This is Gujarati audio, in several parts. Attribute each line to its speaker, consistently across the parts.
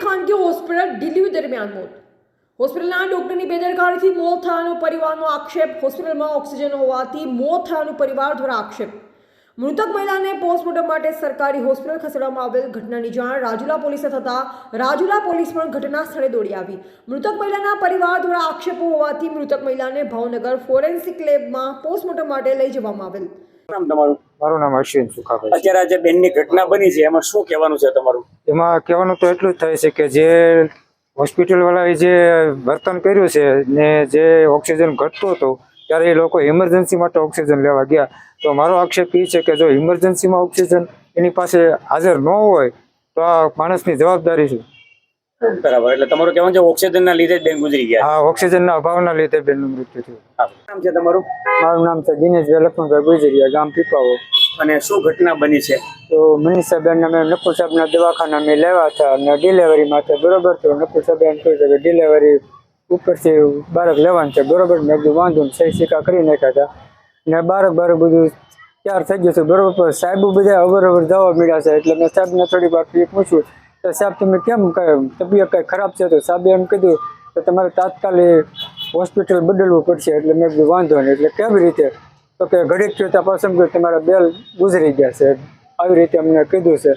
Speaker 1: ખાનગી હોસ્પિટલ ડિલિવરી દરમિયાન મોત. હોસ્પિટલના ડોક્ટરની બેદરકારીથી મોત થયાનો પરિવારનો આક્ષેપ. હોસ્પિટલમાં ઓક્સિજન હોવાથી મોત થયાનું પરિવાર દ્વારા આક્ષેપ. મૃતક મહિલાને પોસ્ટમોર્ટમ માટે સરકારી હોસ્પિટલ ખસેડવામાં આવેલ ઘટનાની જાણ રાજુલા પોલીસે થતાં રાજુલા પોલીસ પણ ઘટના સ્થળે દોડી આવી. મૃતક મહિલાના પરિવાર દ્વારા આક્ષેપો હોવાથી મૃતક મહિલાને ભાવનગર ફોરેન્સિક લેબમાં પોસ્ટમોર્ટમ માટે લઈ જવામાં આવેલ.
Speaker 2: તમારું?
Speaker 3: મારું નામ અશ્વિન સુખાભાઈ
Speaker 2: અત્યારે આ જે બેનની ઘટના બની છે એમાં શું કહેવાનું છે તમારું?
Speaker 3: એમાં કહેવાનું તો એટલું જ થાય છે કે જે હોસ્પિટલ વાળાએ જે વર્તન કર્યું છે ને જે ઓક્સિજન ઘટતો હતો ત્યારે એ લોકો ઇમરજન્સી માટે ઓક્સિજન લેવા ગયા. તો મારો આક્ષેપ એ છે કે જો ઇમરજન્સીમાં ઓક્સિજન એની પાસે હાજર ન હોય તો આ માણસની જવાબદારી છે.
Speaker 2: બરાબર એટલે તમારું કહેવાનું છે ઓક્સિજનના લીધે બેન ગુજરી ગયા.
Speaker 3: ઓક્સિજનના અભાવના લીધે બેનનું મૃત્યુ થયું.
Speaker 2: નામ છે તમારું?
Speaker 3: મારું નામ છે દિનેશભાઈ લક્ષ્મણભાઈ ગુજરિયા ગામ પીપાવો
Speaker 2: અને શું ઘટના બની છે?
Speaker 3: તો મનીષાબેન અમે નકુલ સાહેબના દવાખાના અમે લેવા હતા અને ડિલિવરી માટે બરોબર તો નકુલ સાહેબ એમ કહ્યું કે ડિલિવરી ઉપરથી બાળક લેવાનું છે. બરોબર મેં બધું વાંધો સહી સિક્કા કરી નાખ્યા હતા. ને બાળક બાળક બધું તૈયાર થઈ ગયું છે. બરોબર સાહેબો બધા અવર અવર જવા મળ્યા છે. એટલે મેં સાહેબને થોડી વાર પૂછ્યું તો સાહેબ, તમે કેમ તબિયત કંઈ ખરાબ છે? તો સાહેબે એમ કીધું કે તમારે તાત્કાલિક હોસ્પિટલ બદલવું પડશે. એટલે મેં કીધું વાંધો નહીં. એટલે કેવી રીતે? તો કે ઘડીક થયું ત્યાં પાછું તમારા બેલ ગુજરી ગયા છે. આવી રીતે અમને કીધું છે.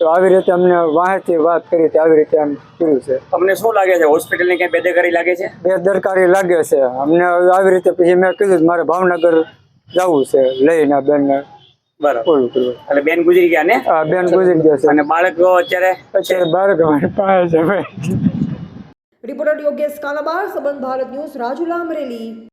Speaker 3: તો આવી રીતે અમને વાહેથી વાત કરી હતી આવી રીતે એમ કર્યું છે.
Speaker 2: તમને શું લાગે છે? હોસ્પિટલની કંઈ બેદરકારી લાગે છે?
Speaker 3: બેદરકારી લાગે છે. અમને આવી રીતે પછી મેં કીધું મારે ભાવનગર જવું છે લઈને બેનને
Speaker 2: બરાબર. એટલે બેન ગુજરી ગયા ને?
Speaker 3: આ બેન ગુજરી ગયા છે.
Speaker 2: અને બાળક અત્યારે?
Speaker 3: અત્યારે બાળક અમારી પાસે છે ભાઈ.
Speaker 1: રિપોર્ટર યોગેશ કાલાબાર સંબંધ ભારત ન્યૂઝ રાજુલા અમરેલી.